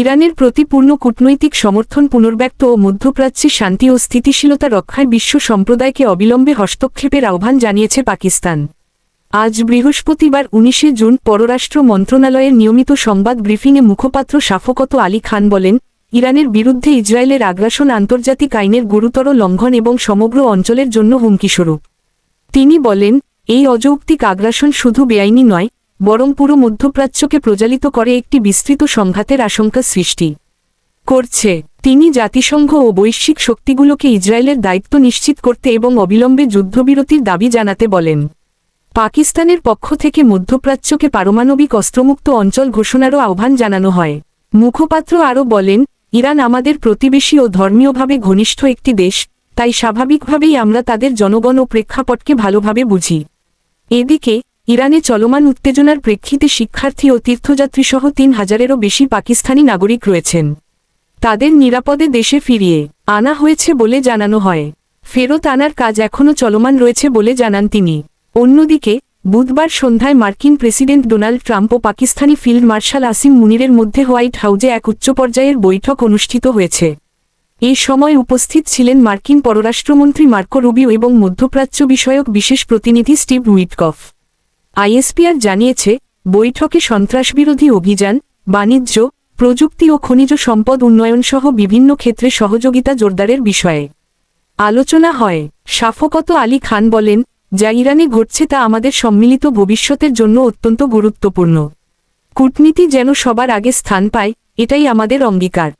ইরানের প্রতি পূর্ণ কূটনৈতিক সমর্থন পুনর্ব্যক্ত ও মধ্যপ্রাচ্যে শান্তি ও স্থিতিশীলতা রক্ষায় বিশ্ব সম্প্রদায়কে অবিলম্বে হস্তক্ষেপের আহ্বান জানিয়েছে পাকিস্তান। আজ বৃহস্পতিবার উনিশে জুন পররাষ্ট্র মন্ত্রণালয়ের নিয়মিত সংবাদ ব্রিফিংয়ে মুখপাত্র শাফকত আলী খান বলেন, ইরানের বিরুদ্ধে ইসরায়েলের আগ্রাসন আন্তর্জাতিক আইনের গুরুতর লঙ্ঘন এবং সমগ্র অঞ্চলের জন্য হুমকিস্বরূপ। তিনি বলেন, এই অযৌক্তিক আগ্রাসন শুধু বেআইনি নয় বরং পুরো মধ্যপ্রাচ্যকে প্রজালিত করে একটি বিস্তৃত সংঘাতের আশঙ্কা সৃষ্টি করছে। তিনি জাতিসংঘ ও বৈশ্বিক শক্তিগুলোকে ইসরায়েলের দায়িত্ব নিশ্চিত করতে এবং অবিলম্বে যুদ্ধবিরতির দাবি জানাতে বলেন। পাকিস্তানের পক্ষ থেকে মধ্যপ্রাচ্যকে পারমাণবিক অস্ত্রমুক্ত অঞ্চল ঘোষণারও আহ্বান জানানো হয়। মুখপাত্র আরও বলেন, ইরান আমাদের প্রতিবেশী ও ধর্মীয়ভাবে ঘনিষ্ঠ একটি দেশ, তাই স্বাভাবিকভাবেই আমরা তাদের জনগণ ও প্রেক্ষাপটকে ভালোভাবে বুঝি। এদিকে ইরানে চলমান উত্তেজনার প্রেক্ষিতে শিক্ষার্থী ও তীর্থযাত্রীসহ তিন হাজারেরও বেশি পাকিস্তানি নাগরিক রয়েছেন। তাদের নিরাপদে দেশে ফিরিয়ে আনা হয়েছে বলে জানানো হয়। ফেরত আনার কাজ এখনও চলমান রয়েছে বলে জানান তিনি। অন্যদিকে, বুধবার সন্ধ্যায় মার্কিন প্রেসিডেন্ট ডোনাল্ড ট্রাম্প ও পাকিস্তানি ফিল্ড মার্শাল আসিম মুনিরের মধ্যে হোয়াইট হাউজে এক উচ্চ পর্যায়ের বৈঠক অনুষ্ঠিত হয়েছে। এ সময় উপস্থিত ছিলেন মার্কিন পররাষ্ট্রমন্ত্রী মার্কো রুবিও এবং মধ্যপ্রাচ্য বিষয়ক বিশেষ প্রতিনিধি স্টিভ উইটকফ। আইএসপিআর জানিয়েছে, বৈঠকে সন্ত্রাসবিরোধী অভিযান, বাণিজ্য, প্রযুক্তি ও খনিজ সম্পদ উন্নয়নসহ বিভিন্ন ক্ষেত্রে সহযোগিতা জোরদারের বিষয়ে আলোচনা হয়। শাফকত আলী খান বলেন, যা ইরানে ঘটছে তা আমাদের সম্মিলিত ভবিষ্যতের জন্য অত্যন্ত গুরুত্বপূর্ণ। কূটনীতি যেন সবার আগে স্থান পায়, এটাই আমাদের অঙ্গীকার।